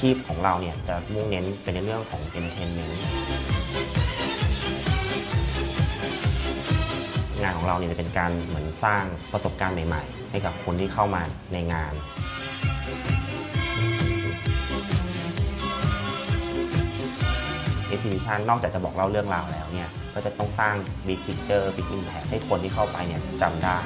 ชีพของเราเนี่ยจะมุ่งเน้นเป็นในเรื่องของ entertainment งานของเราเนี่ยจะเป็นการเหมือนสร้างประสบการณ์ใหม่ ๆ ให้กับคนที่เข้ามาในงาน exhibition นอกจากจะบอกเล่าเรื่องราวแล้วเนี่ย ก็จะต้องสร้าง big picture big impact ให้คนที่เข้าไปเนี่ยจำได้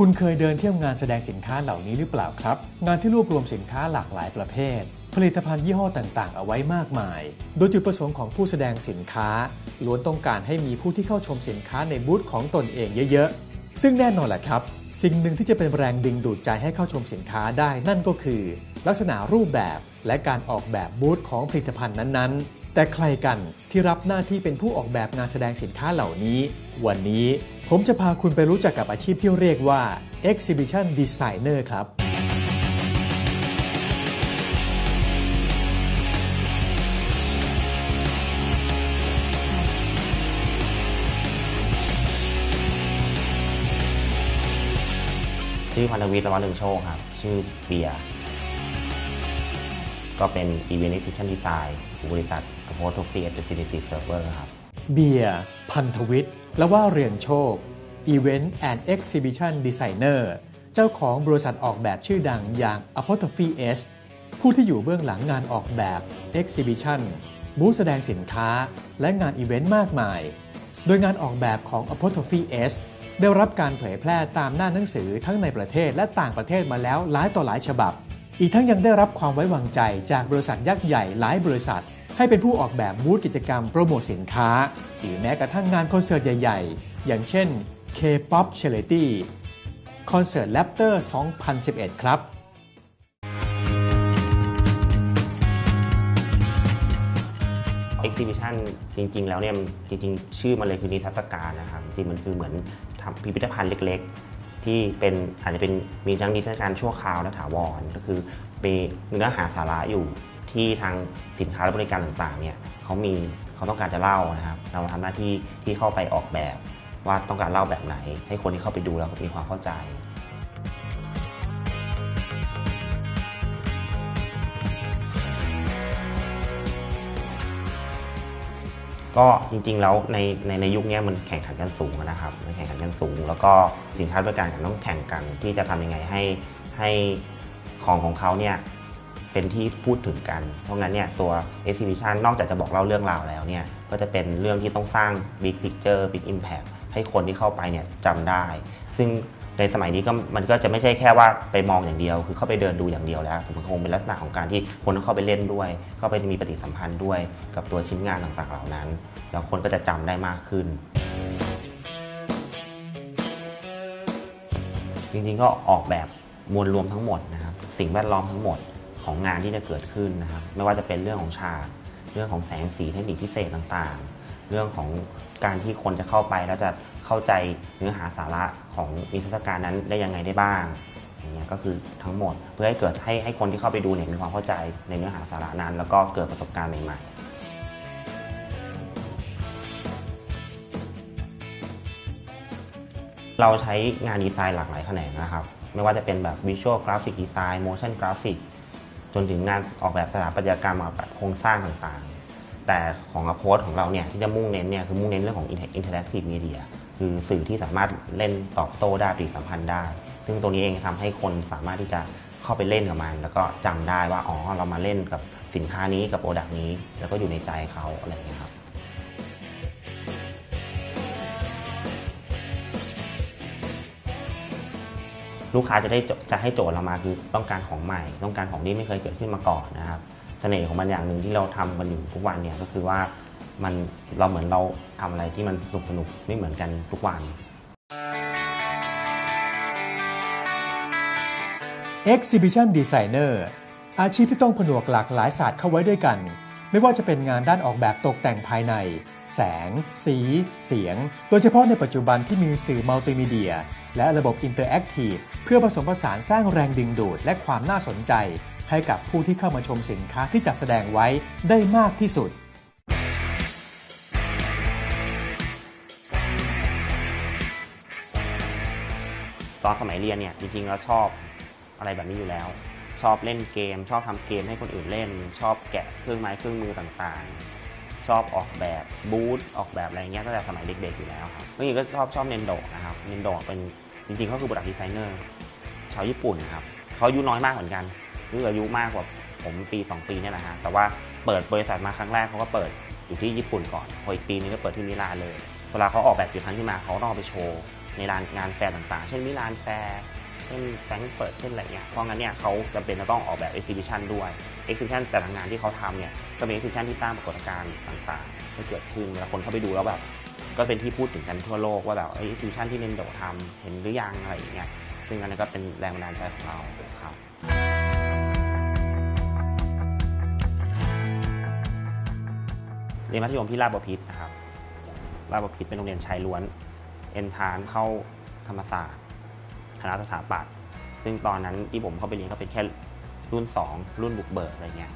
คุณเคยเดินเที่ยวงานแสดงสินค้าเหล่านี้หรือเปล่าครับ งานที่รวบรวมสินค้าหลากหลายประเภท ผลิตภัณฑ์ยี่ห้อต่าง ๆ เอาไว้มากมาย โดยจุดประสงค์ของผู้แสดงสินค้า ล้วนต้องการให้มีผู้ที่เข้าชมสินค้าในบูธของตนเองเยอะ ๆ ซึ่งแน่นอนแหละครับ สิ่งหนึ่งที่จะเป็นแรงดึงดูดใจให้เข้าชมสินค้าได้นั่นก็คือ ลักษณะรูปแบบและการออกแบบบูธของผลิตภัณฑ์นั้นๆ แต่ใครกัน ที่รับหน้าที่เป็นผู้ออกแบบงานแสดงสินค้าเหล่านี้ วันนี้ผมจะพาคุณไปรู้จักกับอาชีพที่เรียกว่า Exhibition Designer ครับชื่อพันธวิทย์ละวัน์เรืองโชคครับ ชื่อเบียก็เป็น Event Exhibition Design ของบริษัท a p o t o p y SDC Server ครับ เบียร์พันธวิทย์และว่าเรืองโชค Event and Exhibition Designer เจ้าของบริษัทออกแบบชื่อดังอย่าง Apostrophe S ผู้ที่อยู่เบื้องหลังงานออกแบบ Exhibition บูธแสดงสินค้า และงานอีเวนต์มากมาย โดยงานออกแบบของ Apostrophe S ได้รับการเผยแพร่ตามหน้าหนังสือทั้งในประเทศและต่างประเทศมาแล้วหลายต่อหลายฉบับ อีกทั้งยังได้รับความไว้วางใจจากบริษัทยักษ์ใหญ่หลายบริษัท ให้เป็นผู้ออกแบบบูธกิจกรรมโปรโมทสินค้า หรือแม้กระทั่งงานคอนเสิร์ตใหญ่ ๆ อย่างเช่น K-POP Charity คอนเสิร์ต Raptor 2011 ครับ Exhibition จริง ๆ แล้วเนี่ยมันจริง ๆ ชื่อมันเลยคือนิทรรศการนะครับ จริงมันคือเหมือนทำพิพิธภัณฑ์เล็ก ๆ ที่เป็นอาจจะเป็นมีทั้งนิทรรศการชั่วคราวและถาวรก็คือมีเนื้อหาสาระอยู่ ที่ทางสินค้าและบริการต่างๆเนี่ยเขามีเขาต้องการจะเล่านะครับเราทำหน้าที่ที่เข้าไปออกแบบ ว่าต้องการเล่าแบบไหน ให้คนที่เข้าไปดูแล้วมีความเข้าใจก็จริงๆแล้วในในในยุคนี้มันแข่งขันกันสูงนะครับมันแข่งขันกันสูง แล้วก็สินค้าบริการต้องแข่งกันที่จะทำยังไงให้ให้ของของเขาเนี่ย เป็นที่พูดถึงกัน เพราะงั้นเนี่ยตัว exhibition นอกจากจะบอกเล่าเรื่องราวแล้วเนี่ยก็จะเป็นเรื่องที่ต้องสร้าง big picture big impact ให้คนที่เข้าไปเนี่ยจำได้ ซึ่งในสมัยนี้ก็มันก็จะไม่ใช่แค่ว่าไปมองอย่างเดียว คือเข้าไปเดินดูอย่างเดียวแล้วมันคงเป็นลักษณะของการที่คนต้องเข้าไปเล่นด้วย เข้าไปมีปฏิสัมพันธ์ด้วยกับตัวชิ้นงานต่างๆเหล่านั้น แล้วคนก็จะจำได้มากขึ้น จริงๆก็ออกแบบมวลรวมทั้งหมดนะครับ สิ่งแวดล้อมทั้งหมด ของงานที่จะเกิดขึ้นนะครับ ไม่ว่าจะเป็นเรื่องของฉาก เรื่องของแสงสีเทคนิคพิเศษต่างๆ เรื่องของการที่คนจะเข้าไปแล้วจะเข้าใจเนื้อหาสาระของนิทรรศการนั้นได้ยังไงได้บ้างอย่างเงี้ยก็คือทั้งหมดเพื่อให้เกิดให้ให้คนที่เข้าไปดูเนี่ยมีความเข้าใจในเนื้อหาสาระนั้น แล้วก็เกิดประสบการณ์ใหม่ๆเราใช้งานดีไซน์หลากหลายแขนงนะครับ ไม่ว่าจะเป็นแบบ Visual Graphic Design Motion Graphic จนถึงงานออกแบบสถาปัตยกรรมออกแบบโครงสร้างต่างๆ แต่ของอโพสของเราเนี่ยที่จะมุ่งเน้นเนี่ยคือมุ่งเน้นเรื่องของอินเทอร์แอคทีฟมีเดียคือสื่อที่สามารถเล่นตอบโต้ได้ปฏิสัมพันธ์ได้ ซึ่งตัวนี้เองทำให้คนสามารถที่จะเข้าไปเล่นกับมัน แล้วก็จำได้ว่าอ๋อเรามาเล่นกับสินค้านี้กับโปรดักต์นี้ แล้วก็อยู่ในใจเขาอะไรอย่างเงี้ยครับ ลูกค้าจะได้จะให้โจทย์เรามาคือต้องการของใหม่ ต้องการของที่ไม่เคยเกิดขึ้นมาก่อนนะครับเสน่ห์ของมันอย่างหนึ่งที่เราทำกันอยู่ทุกวันเนี่ยก็คือว่ามันเราเหมือนเราทำอะไรที่มันสนุกสนุกไม่เหมือนกันทุกวัน Exhibition Designer อาชีพที่ต้องผนวกหลากหลายศาสตร์เข้าไว้ด้วยกัน ไม่ว่าจะเป็นงานด้านออกแบบตกแต่งภายใน แสง สี เสียง โดยเฉพาะในปัจจุบันที่มีสื่อมัลติมีเดีย และระบบอินเตอร์แอคทีฟเพื่อผสมผสานสร้างแรงดึงดูด และความน่าสนใจ ให้กับผู้ที่เข้ามาชมสินค้าที่จัดแสดงไว้ได้มากที่สุด ตอนสมัยเรียนเนี่ยจริงๆแล้วชอบอะไรแบบนี้อยู่แล้ว ชอบเล่นเกม ชอบทำเกมให้คนอื่นเล่น ชอบแกะเครื่องไม้เครื่องมือต่างๆ ชอบออกแบบบูธออกแบบอะไรเงี้ยตั้งแต่สมัยเด็กๆอยู่แล้วครับเมื่อกี้ก็ชอบชอบเนนโดนะครับเนนโดเป็น จริงๆเขาคือโปรดักต์ดีไซเนอร์ชาวญี่ปุ่นครับเขาอายุน้อยมากเหมือนกันคืออายุมากกว่าผมปี 2 ปีเนี่ยแหละฮะแต่ว่าเปิดบริษัทมาครั้งแรกเขาก็เปิดอยู่ที่ญี่ปุ่นก่อนพออีกปีนึงก็เปิดที่มิลานเลย เวลาเขาออกแบบกี่ครั้งขึ้นมาเขาต้องไปโชว์ในร้านงานแฟร์ต่างๆ เช่นมิลานแฟร์เช่นแฟรงก์เฟิร์ตเช่นอะไรเงี้ยเพราะงั้นเนี่ยเขาจำเป็นจะต้องออกแบบเอ็กซิบิชันด้วยเอ็กซิบิชันแต่ละงานที่เขาทำเนี่ยก็เป็นเอ็กซิบิชันที่สร้างปรากฏการณ์ต่างๆให้เกิดขึ้นเวลาคนเข้าไปดูแล้วแบบ ก็เป็นที่พูดถึงกันทั่วโลกว่าแบบเอ็กซิบิชันที่เนนโดทำเห็นหรือยังอะไรอย่างเงี้ยซึ่งอันนี้ก็เป็นแรงบันดาลใจของเราครับเรียนมัธยมที่ราชบพิตรนะครับราชบพิตรเป็นโรงเรียนชายล้วน เอนทานเข้าธรรมศาสตร์คณะสถาปัตย์ซึ่งตอนนั้นที่ผมเข้าไปเรียนก็เป็นแค่รุ่น 2 รุ่นบุกเบิกอะไรเงี้ย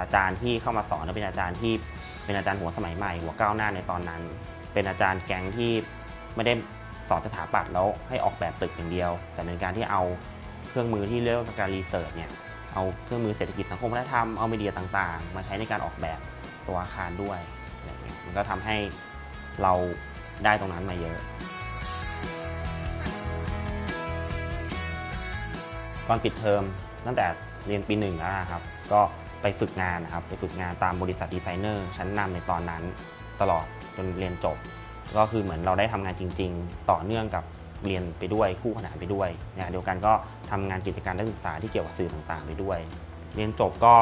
อาจารย์ที่เข้ามาสอนก็เป็นอาจารย์ที่เป็นอาจารย์หัวสมัยใหม่ หัวก้าวหน้าในตอนนั้น เป็นอาจารย์แก๊งที่ไม่ได้สอนสถาปัตย์แล้วให้ออกแบบตึกอย่างเดียว แต่เป็นการที่เอาเครื่องมือที่เรียกว่าการรีเสิร์ชเนี่ยเอาเครื่องมือเศรษฐกิจสังคมวัฒนธรรมเอามีเดียต่างๆ มาใช้ในการออกแบบตัวอาคารด้วยอะไรเงี้ยมันก็ทำให้เราได้ตรงนั้นมาเยอะก่อนปิดเทอมตั้งแต่เรียนปีหนึ่งแล้วนะครับ ก็ไปฝึกงานนะครับ ไปฝึกงานตามบริษัทดีไซเนอร์ชั้นนำในตอนนั้นตลอด จนเรียนจบ ก็คือเหมือนเราได้ทำงานจริง ๆ ต่อเนื่องกับเรียนไปด้วยคู่ขนานไปด้วยนี่ยเดียวกันก็ทำงานกิจการนักศึกษาที่เกี่ยวกับสื่อต่างๆ ไปด้วย เรียนจบก็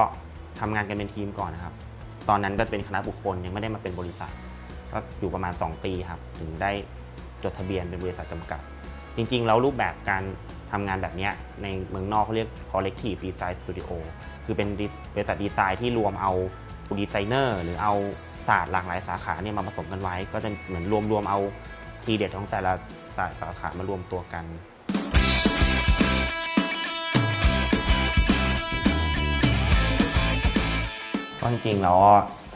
ทำงานกันเป็นทีมก่อนนะครับ ตอนนั้นก็จะเป็นคณะบุคคลยังไม่ได้มาเป็นบริษัท ก็อยู่ประมาณ 2 ปีครับ ถึงได้จดทะเบียนเป็นบริษัทจำกัด จริงๆ แล้วรูปแบบการทำงานแบบนี้ในเมืองนอกเขาเรียก collective design studio คือเป็นบริษัทดีไซน์ที่รวมเอาดีไซเนอร์หรือเอา ศาสตร์หลากหลายสาขาเนี่ยมาผสมกันไว้ ก็จะเหมือนรวมๆเอาทีเด็ดของแต่ละศาสตร์สาขามารวมตัวกัน ก็จริงๆแล้ว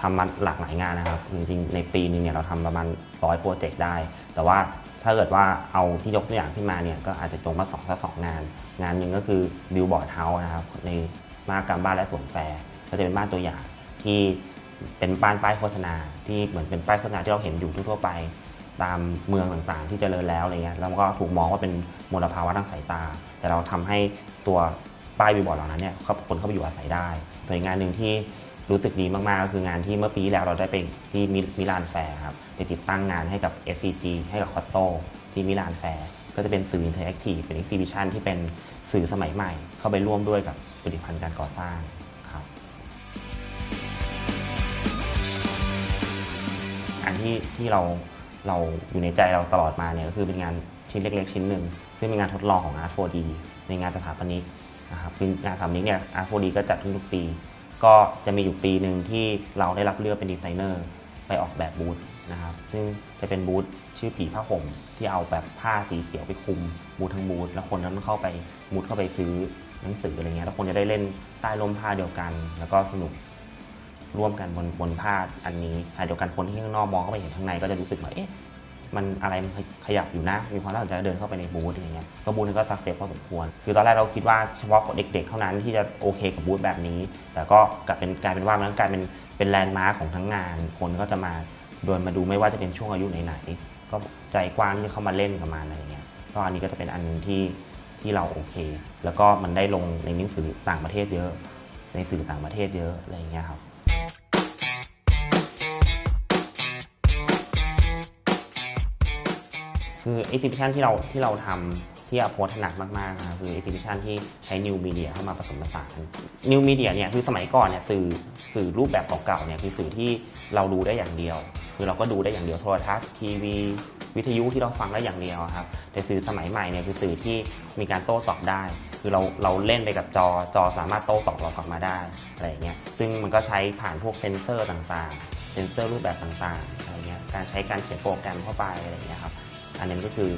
ทำมาหลากหลายงานนะครับ จริงๆ ในปีนึงเนี่ยเราทำประมาณร้อยโปรเจกต์ได้ แต่ว่าถ้าเกิดว่าเอาที่ยกตัวอย่างขึ้นมาเนี่ยก็อาจจะตรงมาสองถ้าสองงาน งานหนึ่งก็คือบิลบอร์ดเฮาส์นะครับในมากรรมบ้านและสวนแฟร์ก็จะเป็นบ้านตัวอย่างที่ เป็นบ้านป้ายโฆษณาที่เหมือนเป็นป้ายโฆษณาที่เราเห็นอยู่ทั่วไป ตามเมืองต่างๆ ที่เจริญแล้วอะไรเงี้ยแล้วก็ถูกมองว่าเป็นมลภาวะทางสายตา แต่เราทำให้ตัวป้ายบิบอร์ดเหล่านั้นเนี่ยคนเข้าไปอยู่อาศัยได้ส่วนงานหนึ่งที่รู้สึกดีมาก ๆ ก็คืองานที่เมื่อปีแล้วเราได้ไปที่มิลานแฟร์ครับไปติดตั้งงานให้กับ SCG ให้กับคอตโตที่มิลานแฟร์ก็จะเป็นสื่ออินเทอร์แอคทีฟเป็น e อ h ซิบิชันที่เป็นสื่อสมัยใหม่ เข้าไปร่วมด้วยกับผลิตภัณฑ์การก่อสร้าง อันที่ที่เราเราอยู่ในใจเราตลอดมาเนี่ยก็คือเป็นงานชิ้นเล็ก ๆ ชิ้นหนึ่งซึ่งเป็นงานทดลองของ Art 4D ในงานสถาปนิกนะครับคืองานสถาปนิกเนี่ย Art 4D ก็จัดทุกๆปี ก็จะมีอยู่ปีหนึ่งที่เราได้รับเลือกเป็นดีไซเนอร์ไปออกแบบบูธนะครับซึ่งจะเป็นบูธชื่อผีผ้าห่มที่เอาแบบผ้าสีเขียวไปคลุมบูธทั้งบูธแล้วคนนั้นเข้าไปมุดเข้าไปซื้อหนังสืออะไรเงี้ยแล้วคนจะได้เล่นใต้ร่มผ้าเดียวกัน แล้วก็สนุก ร่วมกันบนบนผ้าอันนี้ขณะเดียวกันคนที่ข้างนอกมองเข้าไปเห็นข้างในก็จะรู้สึกว่าเอ๊ะมันอะไรมันขยับอยู่นะ มีความน่าสนใจเดินเข้าไปในบูธอะไรเงี้ยก็บูธนี้ก็สักเซสพอสมควร คือตอนแรกเราคิดว่าเฉพาะเด็กๆ เท่านั้นที่จะโอเคกับบูธแบบนี้ แต่ก็กลับเป็นกลายเป็นว่ามันกลายเป็นเป็นแลนด์มาร์คของทั้งงาน คนก็จะมาเดินมาดูไม่ว่าจะเป็นช่วงอายุไหนๆก็ใจกว้างที่จะเข้ามาเล่นกับมันอะไรเงี้ยก็อันนี้ก็จะเป็นอันนึงที่ที่เราโอเค แล้วก็มันได้ลงในหนังสือต่างประเทศเยอะ ในสื่อต่างประเทศเยอะอะไรเงี้ยครับ คือ exhibition ที่เราที่เราทำที่อโพสถนัดมากๆนะคือ exhibition ที่ใช้ new media เข้ามาผสมผสาน new media เนี่ยคือสมัยก่อนเนี่ยสื่อสื่อรูปแบบเก่าๆเนี่ยคือสื่อที่เราดูได้อย่างเดียว คือเราก็ดูได้อย่างเดียวโทรทัศน์ทีวี วิทยุที่เราฟังได้อย่างเดียวครับแต่สื่อสมัยใหม่เนี่ยคือสื่อที่มีการโต้ตอบได้ คือเราเราเล่นไปกับจอจอสามารถโต้ตอบเรากลับมาได้อะไรอย่างเงี้ยซึ่งมันก็ใช้ผ่านพวกเซนเซอร์ต่างๆ เซนเซอร์รูปแบบต่างๆอะไรเงี้ยการใช้การเขียนโปรแกรมเข้าไปอะไรเงี้ยครับอันนั้นก็คือ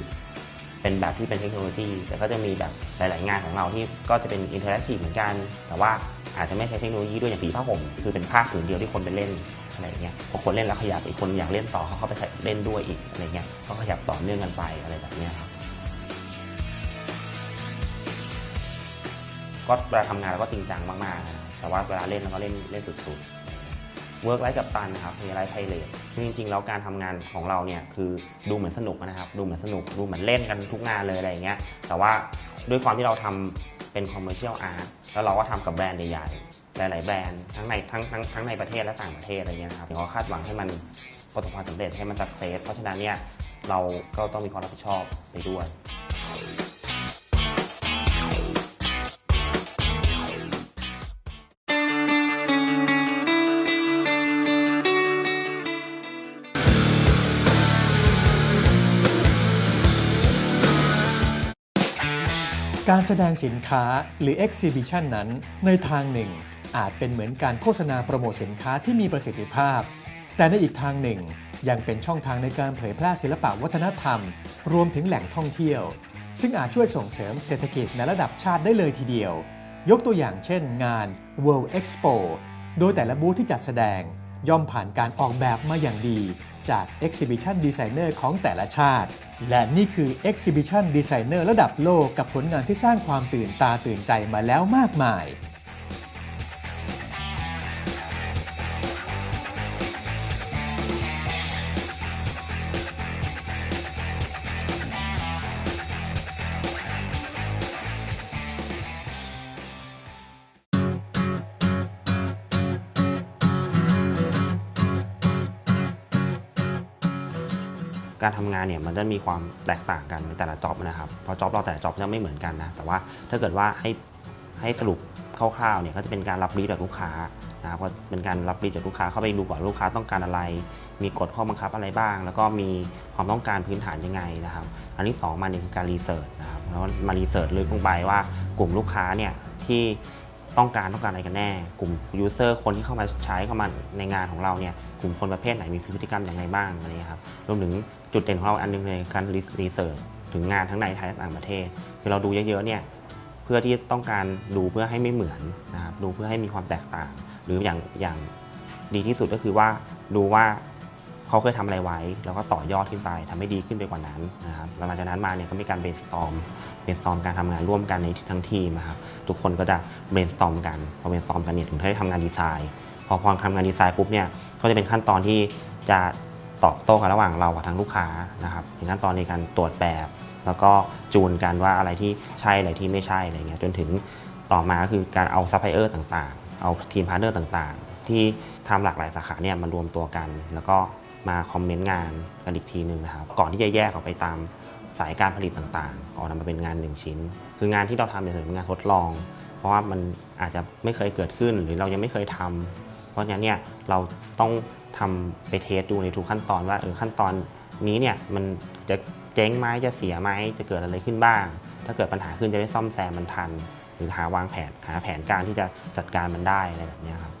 เป็นแบบที่เป็นเทคโนโลยี แต่ก็จะมีแบบหลาย ๆ งานของเราที่ก็จะเป็นอินเทอร์แอคทีฟเหมือนกัน แต่ว่าอาจจะไม่ใช้เทคโนโลยีด้วยอย่างผีผ้าห่มคือเป็นภาผืนเดียวที่คนไปเล่น อะไรเงี้ยพอคนเล่นแล้วขยับอีกคนอยากเล่นต่อเขาเข้าไปเล่นด้วยอีกอะไรเงี้ยก็ขยับต่อเนื่องกันไปอะไรแบบเนี้ยครับก็เวลาทำงานเราก็จริงจังมากๆนะแต่ว่าเวลาเล่นเราก็เล่นเล่นสุดๆเวิร์กไลฟ์กับตันนะครับมีไลฟ์ไพเรทจริงๆแล้วการทำงานของเราเนี่ยคือดูเหมือนสนุกนะครับ ดูเหมือนสนุกดูเหมือนเล่นกันทุกงานเลยอะไรเงี้ยแต่ว่าด้วยความที่เราทำเป็นคอมเมอร์เชียลอาร์ตแล้วเราก็ทำกับแบรนด์ใหญ่ๆ หลาย ๆ แบรนด์ทั้งในทั้งทั้งทั้งในประเทศและต่างประเทศอะไรเงี้ยนะครับเราคาดหวังให้มันประสบความสำเร็จให้มันสักเซสเพราะฉะนั้นเนี่ยเราก็ต้องมีความรับผิดชอบไปด้วยการแสดงสินค้าหรือ Exhibition นั้นในทางหนึ่ง อาจเป็นเหมือนการโฆษณาโปรโมทสินค้าที่มีประสิทธิภาพ แต่ในอีกทางหนึ่ง ยังเป็นช่องทางในการเผยแพร่ศิลปะวัฒนธรรม รวมถึงแหล่งท่องเที่ยว ซึ่งอาจช่วยส่งเสริมเศรษฐกิจในระดับชาติได้เลยทีเดียว ยกตัวอย่างเช่น งาน World Expo โดยแต่ละบูธที่จัดแสดง ย่อมผ่านการออกแบบมาอย่างดีจาก Exhibition Designer ของแต่ละชาติ และนี่คือ Exhibition Designer ระดับโลกกับผลงานที่สร้างความตื่นตาตื่นใจมาแล้วมากมาย การทำงานเนี่ยมันจะมีความแตกต่างกันในแต่ละจ็อบนะครับเพราะจ็อบเราแต่ละจ็อบจะไม่เหมือนกันนะแต่ว่าถ้าเกิดว่าให้ให้สรุปคร่าวๆเนี่ยก็จะเป็นการรับรีดจากลูกค้านะครับก็เป็นการรับรีดจากลูกค้าเข้าไปดูก่อนลูกค้าต้องการอะไร มีกฎข้อบังคับอะไรบ้าง แล้วก็มีความต้องการพื้นฐานยังไงนะครับ อันที่สองมาเนี่ยคือการรีเสิร์ชนะครับแล้วมารีเสิร์ชลึกลงไปว่ากลุ่มลูกค้าเนี่ยที่ต้องการต้องการอะไรกันแน่ กลุ่มยูเซอร์คนที่เข้ามาใช้เข้ามาในงานของเราเนี่ยกลุ่มคนประเภทไหนมีพฤติกรรมอย่างไรบ้างอะไรครับรวมถึง จุดเด่นของเราอันหนึงในการรีเสิร์ชถึงงานทั้งในไทยและต่างประเทศ คือเราดูเยอะๆเนี่ยเพื่อที่ต้องการดูเพื่อให้ไม่เหมือนนะครับดูเพื่อให้มีความแตกต่าง หรืออย่างอย่างดีที่สุดก็คือว่าดูว่าเขาเคยทำอะไรไว้ แล้วก็ต่อยอดขึ้นไปทำให้ดีขึ้นไปกว่านั้นนะครับหลังจากนั้นมาเนี่ยก็มีการเบรนสตอมเบรนสตอมการทำงานร่วมกันในทั้งทีมนะครับทุกคนก็จะเบรนสตอมกันพอเบรนสตอมกันเนี่ยถึงได้ทำงานดีไซน์ พอพอทำงานดีไซน์ปุ๊บเนี่ยก็จะเป็นขั้นตอนที่จะ ตอบโต้กันระหว่างเรากับทางลูกค้านะครับเป็นขั้นตอนในการตรวจแบบ แล้วก็จูนกันว่าอะไรที่ใช่อะไรที่ไม่ใช่อะไรเงี้ยจนถึงต่อมาก็คือการเอาซัพพลายเออร์ต่างๆ เอาทีมพาร์ทเนอร์ต่างๆ ที่ทำหลากหลายสาขาเนี่ยมารวมตัวกัน แล้วก็มาคอมเมนต์งานกันอีกทีหนึ่งนะครับก่อนที่จะแยกออกไปตามสายการผลิตต่างๆก่อนนำมาเป็นงานหนึ่งชิ้น คืองานที่เราทำเนี่ยถือเป็นงานทดลอง เพราะว่ามันอาจจะไม่เคยเกิดขึ้นหรือเรายังไม่เคยทำเพราะฉะนั้นเนี่ยเราต้อง ทำไปเทสดูในทุกขั้นตอนว่าเออขั้นตอนนี้เนี่ยมันจะเจ๊งไหมจะเสียไหมจะเกิดอะไรขึ้นบ้าง ถ้าเกิดปัญหาขึ้นจะได้ซ่อมแซมมันทัน หรือหาวางแผนหาแผนการที่จะจัดการมันได้อะไรแบบนี้ครับ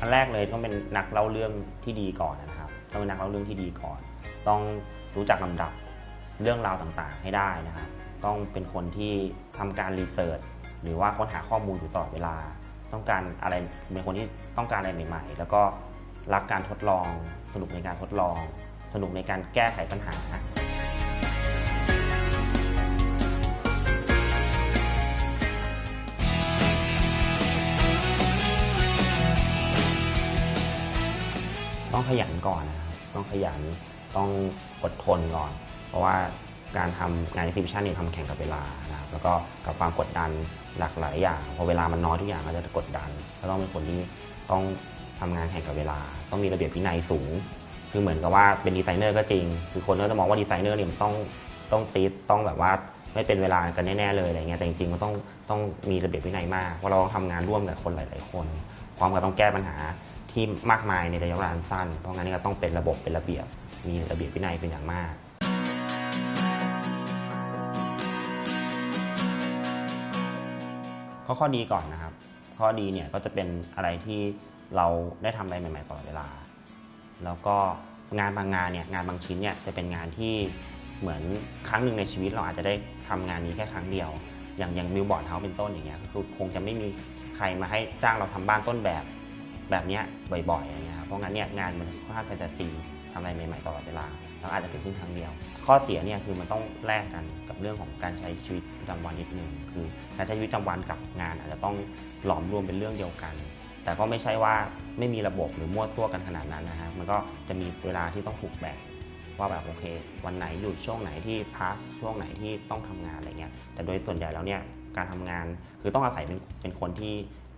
อันแรกเลยต้องเป็นนักเล่าเรื่องที่ดีก่อนนะครับต้องเป็นนักเล่าเรื่องที่ดีก่อน ต้องรู้จักลำดับเรื่องราวต่างๆให้ได้นะครับ ต้องเป็นคนที่ทำการรีเสิร์ชหรือว่าค้นหาข้อมูลอยู่ตลอดเวลา ต้องการอะไรเป็นคนที่ต้องการอะไรใหม่ ๆ แล้วก็รักการทดลอง สนุกในการทดลอง สนุกในการแก้ไขปัญหาต้องขยันก่อนนะครับต้องขยันต้องอดทนก่อน เพราะว่า การทำงาน exhibition เนี่ยทำแข่งกับเวลานะครับแล้วก็กับความกดดันหลากหลายอย่างพอเวลามันน้อยทุกอย่างก็จะกดดัน ก็ต้องเป็นคนที่ต้องทำงานแข่งกับเวลา ต้องมีระเบียบวินัยสูง คือเหมือนกับว่าเป็นดีไซเนอร์ก็จริง คือคนก็จะมองว่าดีไซเนอร์เนี่ยมันต้องต้องติดต้องแบบว่าไม่เป็นเวลากันแน่ๆเลยอะไรเงี้ยแต่จริงๆมันต้องต้องมีระเบียบวินัยมากเพราะเราต้องทำงานร่วมกับคนหลายๆคนพร้อมกับต้องแก้ปัญหาที่มากมายในระยะเวลาสั้น เพราะงั้นก็ต้องเป็นระบบเป็นระเบียบ มีระเบียบวินัยเป็นอย่างมาก ก็ข้อดีก่อนนะครับ ข้อดีเนี่ยก็จะเป็นอะไรที่เราได้ทำอะไรใหม่ๆตลอดเวลา แล้วก็งานบางงานเนี่ยงานบางชิ้นเนี่ยจะเป็นงานที่เหมือนครั้งหนึ่งในชีวิตเราอาจจะได้ทำงานนี้แค่ครั้งเดียว อย่างอย่างมิวบอร์ดเฮาเป็นต้นอย่างเงี้ยคือคงจะไม่มีใครมาให้จ้างเราทำบ้านต้นแบบแบบเนี้ยบ่อยๆอย่างเงี้ยครับเพราะงั้นเนี่ยงานมันค่อนข้างแฟนตาซีทำอะไรใหม่ๆตลอดเวลา แล้วอาจจะเกิดขึ้นครั้งเดียว ข้อเสียเนี่ยคือมันต้องแลกกันกับเรื่องของการใช้ชีวิตประจำวันนิดนึงคือการใช้ชีวิตประจำวันกับงานอาจจะต้องหลอมรวมเป็นเรื่องเดียวกัน แต่ก็ไม่ใช่ว่าไม่มีระบบหรือมั่วตัวกันขนาดนั้นนะฮะมันก็จะมีเวลาที่ต้องถูกแบ่งว่าแบบโอเค วันไหนหยุดช่วงไหนที่พักช่วงไหนที่ต้องทำงานอะไรเงี้ยแต่โดยส่วนใหญ่แล้วเนี่ยการทำงานคือต้องอาศัยเป็นเป็นคนที่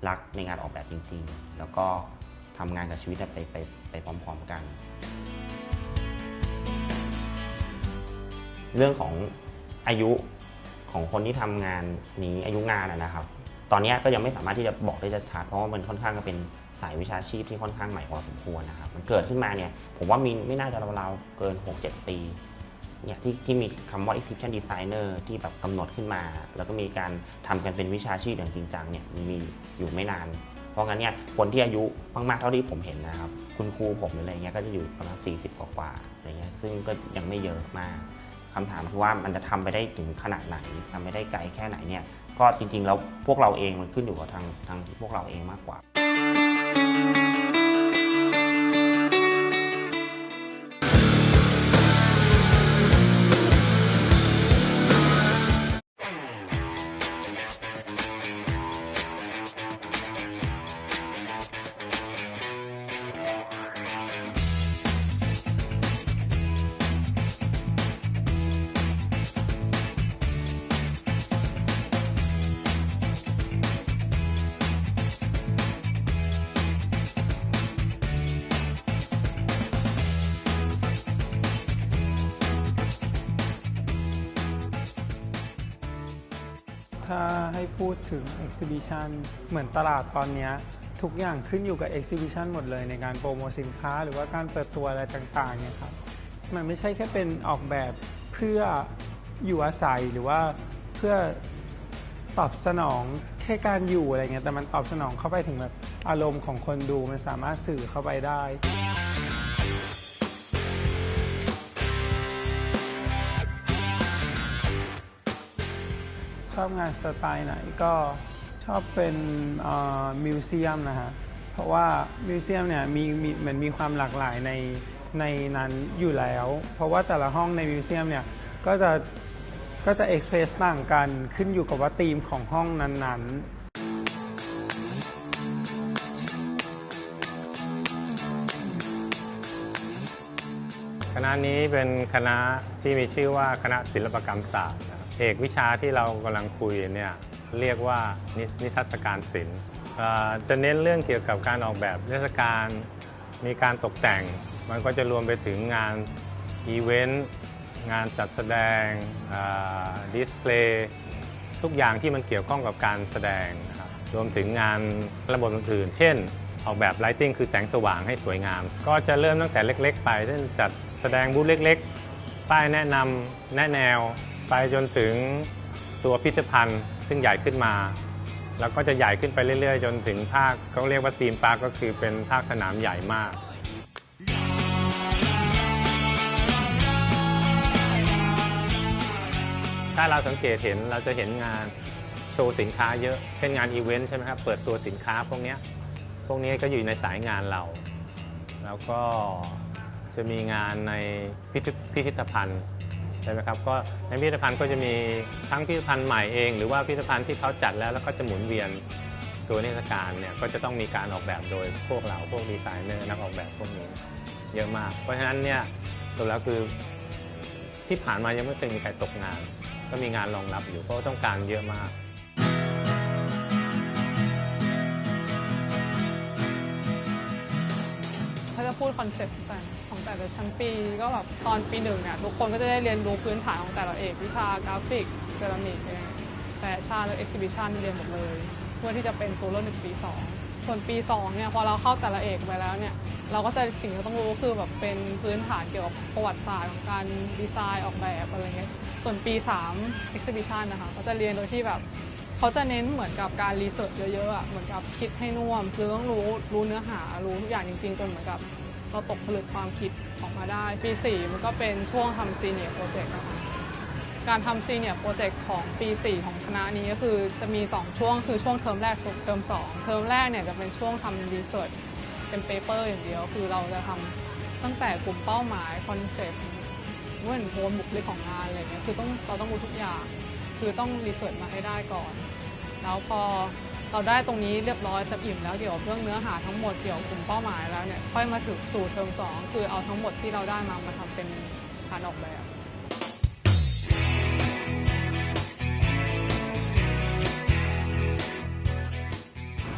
รักในงานออกแบบจริง ๆ แล้วก็ทำงานกับชีวิตไปไปไปพร้อม ๆ กัน เรื่องของอายุของคนที่ทำงานนี้อายุงานนะครับ ตอนนี้ก็ยังไม่สามารถที่จะบอกได้ชัดเพราะว่ามันค่อนข้างจะเป็นสายวิชาชีพที่ค่อนข้างใหม่พอสมควรนะครับ มันเกิดขึ้นมาเนี่ยผมว่ามีไม่น่าจะราวๆเกิน 6-7 ปีเนี่ยที่ที่มีคำว่า exhibition designer ที่แบบกำหนดขึ้นมา แล้วก็มีการทำกันเป็นวิชาชีพอย่างจริงจังเนี่ยมีอยู่ไม่นาน เพราะงั้นเนี่ยคนที่อายุมากๆเท่าที่ผมเห็นนะครับ คุณครูผมหรืออะไรเงี้ยก็จะอยู่ประมาณ40 กว่าๆอะไรเงี้ยซึ่งก็ยังไม่เยอะมาก คำถามคือว่ามันจะทำไปได้ถึงขนาดไหนทำไปได้ไกลแค่ไหนเนี่ยก็จริงๆแล้วพวกเราเองมันขึ้นอยู่กับทางทางพวกเราเองมากกว่า พูดถึง Exhibition เหมือนตลาดตอนนี้ทุกอย่างขึ้นอยู่กับ Exhibition หมดเลยในการโปรโมทสินค้าหรือว่าการเปิดตัวอะไรต่างๆเนี่ยครับมันไม่ใช่แค่เป็นออกแบบเพื่ออยู่อาศัยหรือว่าเพื่อตอบสนองแค่การอยู่อะไรเงี้ยแต่มันตอบสนองเข้าไปถึงแบบอารมณ์ของคนดูมันสามารถสื่อเข้าไปได้ ชอบงานสไตล์ไหนก็ชอบเป็นมิวเซียมนะฮะ เพราะว่ามิวเซียมเนี่ยมีมีเหมือนมีความหลากหลายในในนั้นอยู่แล้ว เพราะว่าแต่ละห้องในมิวเซียมเนี่ยก็จะก็จะเอ็กเพรสต่างกันขึ้นอยู่กับว่าธีมของห้องนั้นๆคณะนี้เป็นคณะที่มีชื่อว่าคณะศิลปกรรมศาสตร์ เอกวิชาที่เรากำลังคุยเนี่ยเรียกว่านินิทรรศการศิลป์จะเน้นเรื่องเกี่ยวกับการออกแบบนิทรรศการมีการตกแต่ง มันก็จะรวมไปถึงงานอีเวนต์งานจัดแสดงดิสเพลย์ทุกอย่างที่มันเกี่ยวข้องกับการแสดงนะครับรวมถึงงานระบบอื่นๆเช่น ออกแบบไลทิงคือแสงสว่างให้สวยงาม ก็จะเริ่มตั้งแต่เล็ก ๆ ไปเช่นจัดแสดงบูธเล็ก ๆ ป้ายแนะนำแนะแนว ไปจนถึงตัวพิพิธภัณฑ์ ซึ่งใหญ่ขึ้นมา แล้วก็จะใหญ่ขึ้นไปเรื่อย ๆ จนถึงภาคเขาเรียกว่าธีมปาร์คก็คือเป็นภาคสนามใหญ่มากถ้าเราสังเกตเห็นเราจะเห็นงานโชว์สินค้าเยอะเช่นงานอีเวนต์ใช่ไหมครับเปิดตัวสินค้าพวกนี้พวกนี้ก็อยู่ในสายงานเรา แล้วก็จะมีงานในพิพิธภัณฑ์ ใช่ไหมครับก็ในพิพิธภัณฑ์ก็จะมีทั้งพิพิธภัณฑ์ใหม่เอง หรือว่าพิพิธภัณฑ์ที่เขาจัดแล้วแล้วก็จะหมุนเวียนตัวนิทรรศการเนี่ยก็จะต้องมีการออกแบบโดยพวกเราพวกดีไซเนอร์นักออกแบบพวกนี้เยอะมาก เพราะฉะนั้นเนี่ยตัวแล้วคือที่ผ่านมายังไม่เคยมีใครตกงาน ก็มีงานรองรับอยู่เพราะต้องการเยอะมากถ้าจะพูดคอนเซ็ปต์ต่ของ แต่ละชั้นปีก็แบบตอนปีหนึ่งเนี่ยทุกคนก็จะได้เรียนรู้พื้นฐานของแต่ละเอกวิชากราฟิกเซรามิกเองแฟชั่นและเอ็กซิบิชันเรียนหมดเลย เพื่อที่จะเป็นตัวเลือกหนึ่งปี2ส่วนปี2เนี่ยพอเราเข้าแต่ละเอกไปแล้วเนี่ยเราก็จะสิ่งที่เราต้องรู้ก็คือแบบเป็นพื้นฐานเกี่ยวกับประวัติศาสตร์ของการดีไซน์ออกแบบอะไรเงี้ยส่วนปี3 exhibition นะคะก็จะเรียนโดยที่แบบเขาจะเน้นเหมือนกับการรีเสิร์ชเยอะๆอะเหมือนกับคิดให้น่วม คือต้องรู้รู้เนื้อหารู้ทุกอย่างจริงๆ จนเหมือนกับ เราตกผลึกความคิดออกมาได้ ปี 4 มันก็เป็นช่วงทำซีเนียร์โปรเจกต์นะคะการทำซีเนียร์โปรเจกต์ของปี 4 ของคณะนี้ก็คือจะมี 2 ช่วงคือช่วงเทอมแรกเทอม 2 เทอมแรกเนี่ยจะเป็นช่วงทำรีเสิร์ชเป็นเปเปอร์อย่างเดียว คือเราจะทำตั้งแต่กลุ่มเป้าหมายคอนเซปต์เงื่อนโทนบุคลิกของงานอะไรเงี้ยคือต้องเราต้องรู้ทุกอย่าง คือต้องรีเสิร์ชมาให้ได้ก่อน แล้วพอ เราได้ตรงนี้เรียบร้อยเต็มอิ่มแล้วเกี่ยวเรื่องเนื้อหาทั้งหมดเกี่ยวกลุ่มเป้าหมายแล้วเนี่ยค่อยมาถึงสู่เทอมสองคือเอาทั้งหมดที่เราได้มามาทำเป็นการออกแบบ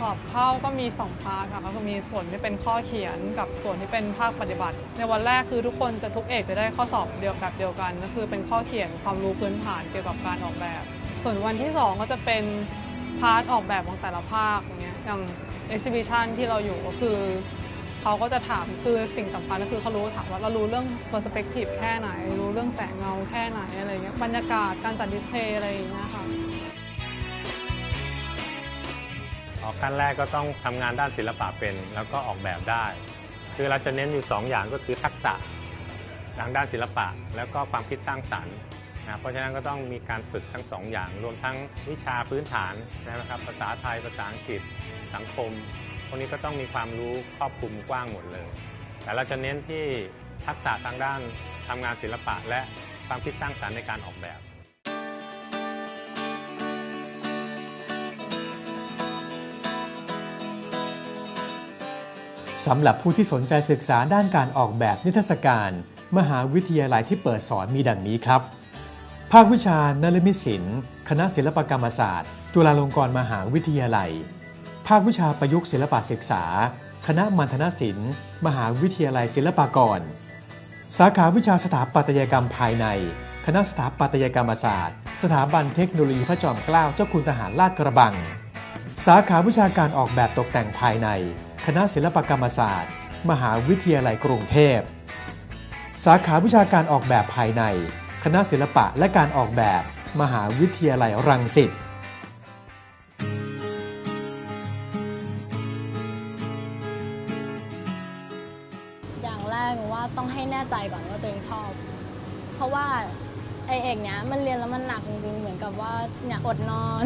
สอบเข้าก็มี 2 พาร์ทค่ะก็คือมีส่วนที่เป็นข้อเขียนกับส่วนที่เป็นภาคปฏิบัติ ในวันแรกคือทุกคนจะทุกเอกจะได้ข้อสอบเดียวแบบเดียวกัน ก็คือเป็นข้อเขียนความรู้พื้นฐานเกี่ยวกับการออกแบบ ส่วนวันที่ 2 ก็จะเป็น พาร์ทออกแบบของแต่ละภาคอย่างเงี้ยอย่าง exhibition ที่เราอยู่ก็คือเขาก็จะถามคือสิ่งสำคัญก็คือเขารู้ถามว่าเรารู้เรื่อง perspective แค่ไหน รู้เรื่องแสงเงาแค่ไหนอะไรเงี้ยบรรยากาศการจัดดิสเพย์อะไรอย่างเงี้ยค่ะออกขั้นแรกก็ต้องทำงานด้านศิลปะเป็น แล้วก็ออกแบบได้ คือเราจะเน้นอยู่ 2 อย่างก็คือทักษะทางด้านศิลปะ แล้วก็ความคิดสร้างสรรค์ นะเพราะฉะนั้นก็ต้องมีการฝึกทั้ง2อย่าง รวมทั้งวิชาพื้นฐานนะครับ ภาษาไทย ภาษาอังกฤษ สังคม พวกนี้ก็ต้องมีความรู้ครอบคลุมกว้างหมดเลย แต่เราจะเน้นที่ทักษะทางด้านทำงานศิลปะ และความคิดสร้างสรรค์ในการออกแบบสำหรับผู้ที่สนใจศึกษาด้านการออกแบบนิทรรศการ มหาวิทยาลัยที่เปิดสอนมีดังนี้ครับ ภาควิชานลมิตศิลป์คณะศิลปกรรมศาสตร์ จุฬาลงกรณ์มหาวิทยาลัย ภาควิชาประยุกต์ศิลปศึกษา คณะมัณฑนศิลป์ มหาวิทยาลัยศิลปากร สาขาวิชาสถาปัตยกรรมภายใน คณะสถาปัตยกรรมศาสตร์ สถาบันเทคโนโลยีพระจอมเกล้าเจ้าคุณทหารลาดกระบัง สาขาวิชาการออกแบบตกแต่งภายใน คณะศิลปกรรมศาสตร์ มหาวิทยาลัยกรุงเทพ สาขาวิชาการออกแบบภายใน คณะศิลปะและการออกแบบ มหาวิทยาลัยรังสิตอย่างแรกหนูว่าต้องให้แน่ใจก่อนว่าตัวเองชอบ เพราะว่าไอเอกเนี้ยมันเรียนแล้วมันหนักจริงๆเหมือนกับว่าเนี่ยอดนอน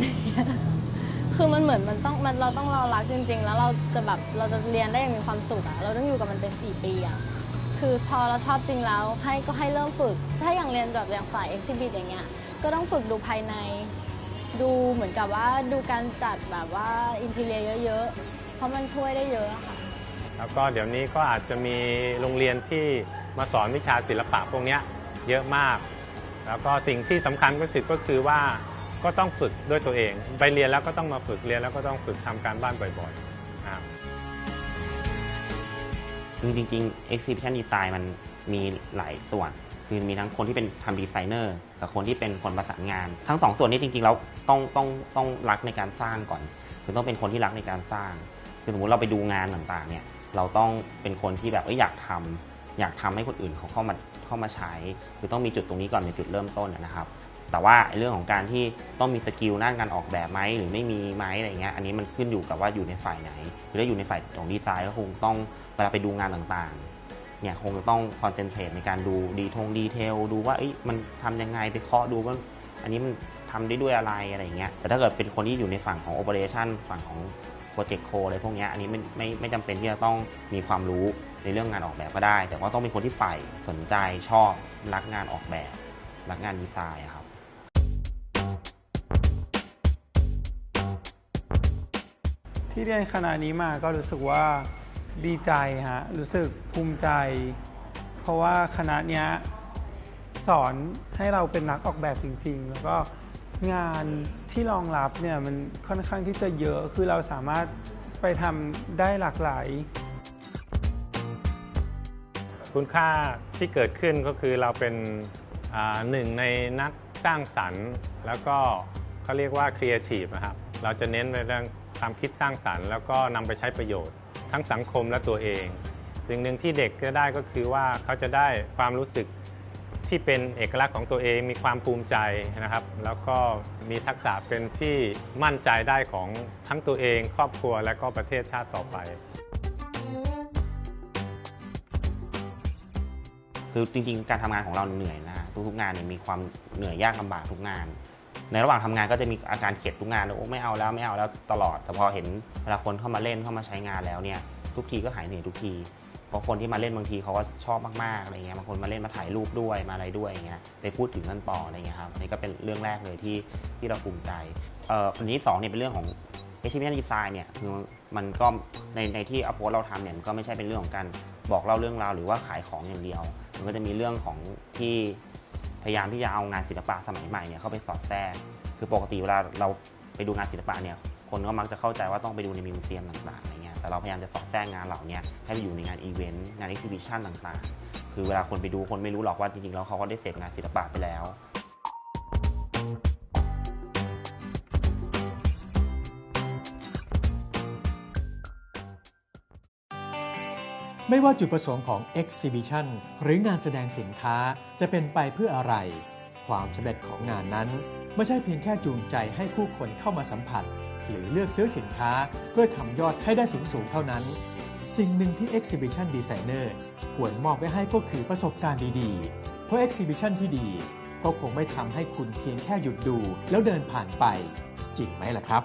คือมันเหมือนมันต้องมันเราต้องเรารักจริง ๆ แล้วเราจะแบบเราจะเรียนได้อย่างมีความสุขอะเราต้องอยู่กับมันเป็นสี่ปีอะ คือพอเราชอบจริงแล้วให้ก็ให้เริ่มฝึก ถ้าอย่างเรียนแบบอย่างสายเอ็กซิบิทอย่างเงี้ยก็ต้องฝึกดูภายใน ดูเหมือนกับว่าดูการจัดแบบว่าอินทีเรียเยอะๆ เพราะมันช่วยได้เยอะค่ะ แล้วก็เดี๋ยวนี้ก็อาจจะมีโรงเรียนที่มาสอนวิชาศิลปะพวกเนี้ยเยอะมาก แล้วก็สิ่งที่สำคัญก็สุดก็คือว่าก็ต้องฝึกด้วยตัวเอง ไปเรียนแล้วก็ต้องมาฝึกเรียนแล้วก็ต้องฝึกทำการบ้านบ่อยๆ คือจริงๆ exhibition design มันมีหลายส่วน คือมีทั้งคนที่เป็นทำดีไซเนอร์กับคนที่เป็นคนประสานงาน ทั้งสองส่วนนี้จริงๆแล้วต้องต้องต้องรักในการสร้างก่อน คือต้องเป็นคนที่รักในการสร้าง คือสมมติเราไปดูงานต่างๆเนี่ยเราต้องเป็นคนที่แบบเอยอยากทำอยากทำให้คนอื่นเขาเข้ามาเข้ามาใช้ คือต้องมีจุดตรงนี้ก่อนเป็นจุดเริ่มต้นนะครับ แต่ว่าเรื่องของการที่ต้องมีสกิลด้านการออกแบบไหมหรือไม่มีไหมอะไรเงี้ยอันนี้มันขึ้นอยู่กับว่าอยู่ในฝ่ายไหนคือถ้าอยู่ในฝ่ายของดีไซน์ก็คงต้องเวลาไปดูงานต่างๆเนี่ยคงจะต้องคอนเซนเทรตในการดูดีทงดีเทลดูว่ามันทำยังไงไปเคาะดูว่าอันนี้มันทำได้ด้วยอะไรอะไรเงี้ยแต่ถ้าเกิดเป็นคนที่อยู่ในฝั่งของโอเปอเรชั่นฝั่งของโปรเจกต์โคอะไรพวกเนี้ยอันนี้ไม่ไม่ไม่จำเป็นที่จะต้องมีความรู้ในเรื่องงานออกแบบก็ได้ แต่ว่าต้องเป็นคนที่ใฝ่สนใจชอบรักงานออกแบบ รักงานดีไซน์ครับ ที่เรียนคณะนี้มาก็รู้สึกว่าดีใจฮะรู้สึกภูมิใจ เพราะว่าคณะเนี้ยสอนให้เราเป็นนักออกแบบจริง ๆ แล้วก็งานที่รองรับเนี่ยมันค่อนข้างที่จะเยอะคือเราสามารถไปทำได้หลากหลาย คุณค่าที่เกิดขึ้นก็คือเราเป็นหนึ่งในนักสร้างสรรค์ แล้วก็เขาเรียกว่าครีเอทีฟนะครับ เราจะเน้นในเรื่อง ความคิดสร้างสรรค์ แล้วก็นำไปใช้ประโยชน์ ทั้งสังคมและตัวเอง สิ่งหนึ่งที่เด็กจะได้ก็คือว่าเขาจะได้ความรู้สึกที่เป็นเอกลักษณ์ของตัวเองมีความภูมิใจนะครับ แล้วก็มีทักษะเป็นที่มั่นใจได้ของทั้งตัวเอง ครอบครัวและก็ประเทศชาติต่อไป คือจริงๆ การทำงานของเราเหนื่อยนะทุกๆงานเนี่ยมีความเหนื่อยยากลำบากทุกงาน ในระหว่างทำงานก็จะมีอาการเข็ดทุกงานเลยโอ้ไม่เอาแล้วไม่เอาแล้วตลอด แต่พอเห็นเวลาคนเข้ามาเล่นเข้ามาใช้งานแล้วเนี่ยทุกทีก็หายเหนื่อยทุกทีเพราะคนที่มาเล่นบางทีเขาก็ชอบมากๆอะไรเงี้ยบางคนมาเล่นมาถ่ายรูปด้วยมาอะไรด้วยอย่างเงี้ยไปพูดถึงกันตออะไรเงี้ยครับนี่ก็เป็นเรื่องแรกเลยที่ที่เราภูมิใจเอ่ออันที่สองเนี่ยเป็นเรื่องของ exhibition design เนี่ยคือมันก็ในในที่อโพสเราทำเนี่ยมันก็ไม่ใช่เป็นเรื่องของการบอกเล่าเรื่องราวหรือว่าขายของอย่างเดียว มันก็จะมีเรื่องของที่ ยายามที่จะเอางานศิลปะสมัยใหม่เนี่ยเข้าไปสอดแทรก คือปกติเวลาเราไปดูงานศิลปะเนี่ย คนก็มักจะเข้าใจว่าต้องไปดูในมิวเซียมต่างๆอะไรเงี้ย แต่เราพยายามจะสอดแทรกงานเหล่านี้ให้ไปอยู่ในงานอีเวนต์ งาน e อ h ก b i ิชันต่างๆ คือเวลาคนไปดูคนไม่รู้หรอกว่าจริงๆแล้วเขาก็ได้เสพงานศิลปะไปแล้ว ไม่ว่าจุดประสงค์ของ Exhibition หรืองานแสดงสินค้าจะเป็นไปเพื่ออะไร ความสำเร็จของงานนั้นไม่ใช่เพียงแค่จูงใจให้ผู้คนเข้ามาสัมผัส หรือเลือกซื้อสินค้าเพื่อทำยอดให้ได้สูงสูงๆเท่านั้น สิ่งหนึ่งที่ Exhibition Designer ควรมอบไว้ให้ก็คือประสบการณ์ดีๆ เพราะ Exhibition ที่ดี ก็คงไม่ทำให้คุณเพียงแค่หยุดดู แล้วเดินผ่านไป จริงไหมล่ะครับ